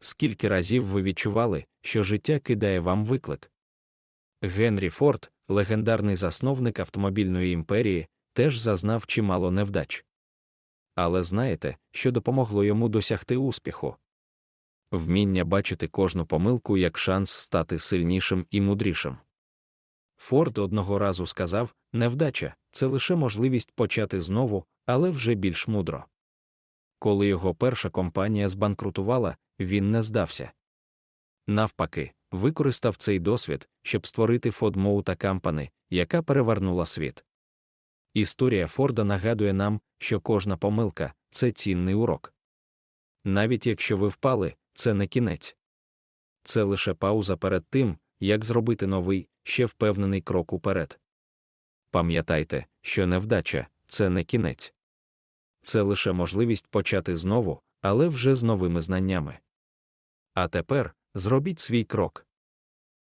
скільки разів ви відчували, що життя кидає вам виклик. Генрі Форд, легендарний засновник автомобільної імперії, теж зазнав чимало невдач. Але знаєте, що допомогло йому досягти успіху? Вміння бачити кожну помилку як шанс стати сильнішим і мудрішим. Форд одного разу сказав: невдача це лише можливість почати знову, але вже більш мудро. Коли його перша компанія збанкрутувала, він не здався. Навпаки, використав цей досвід, щоб створити Ford Motor Company, яка перевернула світ. Історія Форда нагадує нам, що кожна помилка це цінний урок. Навіть якщо ви впали, це не кінець. Це лише пауза перед тим, як зробити новий, ще впевнений крок уперед. Пам'ятайте, що невдача це не кінець. Це лише можливість почати знову, але вже з новими знаннями. А тепер зробіть свій крок.